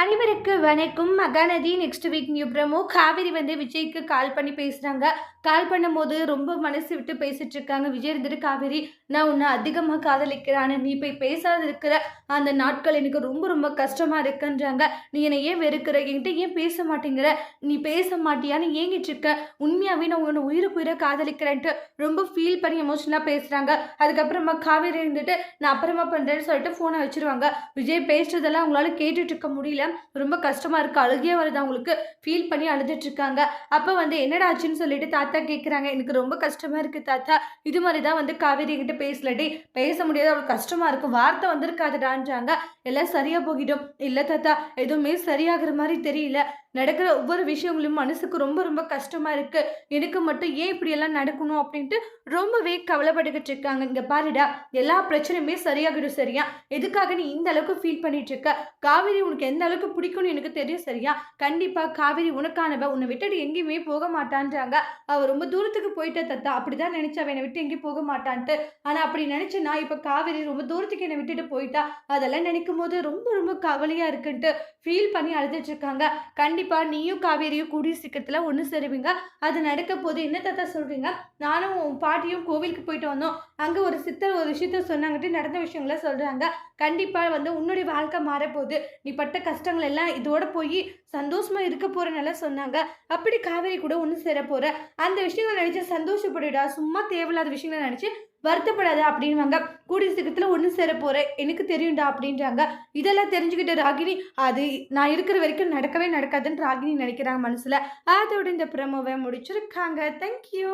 அனைவருக்கு வணக்கம். Mahanadhi next week new promo Kaveri வந்து விஜய்க்கு கால் பண்ணி பேசுகிறாங்க கால் பண்ணும்போது ரொம்ப மனசு விட்டு பேசிட்டு இருக்காங்க. விஜய் இருந்துட்டு காவேரி நான் உன்னை அதிகமாக காதலிக்கிறான்னு நீ போய் பேசாத இருக்கிற அந்த நாட்கள் எனக்கு ரொம்ப ரொம்ப கஷ்டமாக இருக்குன்றாங்க. நீ என்னை ஏன் வெறுக்கிற? என்கிட்ட ஏன் பேச மாட்டேங்கிற? நீ பேச மாட்டியான்னு ஏங்கிட்டு இருக்க. உண்மையாகவே நான் உன்னை உயிருக்கு உயிரை காதலிக்கிறேன்ட்டு ரொம்ப ஃபீல் பண்ணி எமோஷனலாக பேசுகிறாங்க அதுக்கப்புறமா காவேரி இருந்துட்டு நான் அப்புறமா பண்ணுறேன்னு சொல்லிட்டு ஃபோனை வச்சுருவாங்க. விஜய் பேசுறதெல்லாம் அவங்களால கேட்டுட்டு இருக்க முடியல. ரொம்ப கஷ்டமாக இருக்கு. அழுகே வருது. அவங்களுக்கு ஃபீல் பண்ணி அழுதுட்ருக்காங்க அப்போ வந்து என்னடா ஆச்சுன்னு சொல்லிட்டு தாத்தா கேட்குறாங்க எனக்கு ரொம்ப கஷ்டமாக இருக்கு தாத்தா. இது மாதிரி தான் வந்து காவேரி கிட்ட பேசலடி பேச முடியாது. அவளுக்கு கஷ்டமா இருக்கும் வார்த்தை வந்திருக்காதுடான்றாங்க. எல்லாம் சரியாக போகிட்டோம் இல்லை தாத்தா எதுவுமே சரியாகிற மாதிரி தெரியல. நடக்கிற ஒவ்வொரு விஷயங்களும் மனசுக்கு ரொம்ப ரொம்ப கஷ்டமா இருக்கு. எனக்கு மட்டும் ஏன் இப்படியெல்லாம் நடக்கணும் அப்படின்ட்டு ரொம்பவே கவலைப்பட்டுக்கிட்டு இருக்காங்க. இங்கே பாருடா எல்லா பிரச்சனையுமே சரியாகிடும் சரியா? எதுக்காக நீ இந்த அளவுக்கு ஃபீல் பண்ணிட்டு இருக்க? காவேரி உனக்கு எந்த அளவுக்கு பிடிக்கும்னு எனக்கு தெரியும் சரியா? கண்டிப்பா காவேரி உனக்கானவ உன்னை விட்டுட்டு எங்கேயுமே போக மாட்டான்றாங்க. அவ ரொம்ப தூரத்துக்கு போயிட்ட தத்தா. அப்படிதான் நினைச்சா என்னை விட்டு எங்கேயும் போக மாட்டான்ட்டு. ஆனா அப்படி நினைச்சேன்னா இப்ப காவேரி ரொம்ப தூரத்துக்கு என்னை விட்டுட்டு போயிட்டா. அதெல்லாம் நினைக்கும் போது ரொம்ப ரொம்ப கவலையா இருக்குன்ட்டு ஃபீல் பண்ணி அழுதுட்டு இருக்காங்க. கண்டிப்பா நீயும் காவேரியும் கூடிய சீக்கிரத்துல ஒன்று சேருவீங்க. அது நடக்க போது என்ன தாத்தா சொல்றீங்க? நானும் உன் பாட்டியும் கோவிலுக்கு போயிட்டு வந்தோம். அங்க ஒரு சித்தர் ஒரு விஷயத்த சொன்னாங்கட்டு நடந்த விஷயங்கள சொல்றாங்க. கண்டிப்பா வந்து உன்னுடைய வாழ்க்கை மாறப்போகுது. நீ பட்ட கஷ்டம் கஷ்டங்கள் எல்லாம் இதோட போய் சந்தோஷமா இருக்க போறனால சொன்னாங்க. அப்படி காவேரி கூட ஒன்று சேர போற. அந்த விஷயங்களை நினைச்சு சந்தோஷப்படுடா சும்மா தேவையில்லாத விஷயங்களை நினைச்சு வருத்தப்படாத அப்படின்வாங்க கூடிய சீக்கிரத்தில் ஒன்று சேர போகிறேன் எனக்கு தெரியும்டா அப்படின்றாங்க. இதெல்லாம் தெரிஞ்சுக்கிட்ட ராகினி அது நான் இருக்கிற வரைக்கும் நடக்கவே நடக்காதுன்னு ராகினி நினைக்கிறாங்க மனசில். அதோட இந்த பிரமோவை முடிச்சிருக்காங்க. தேங்க்யூ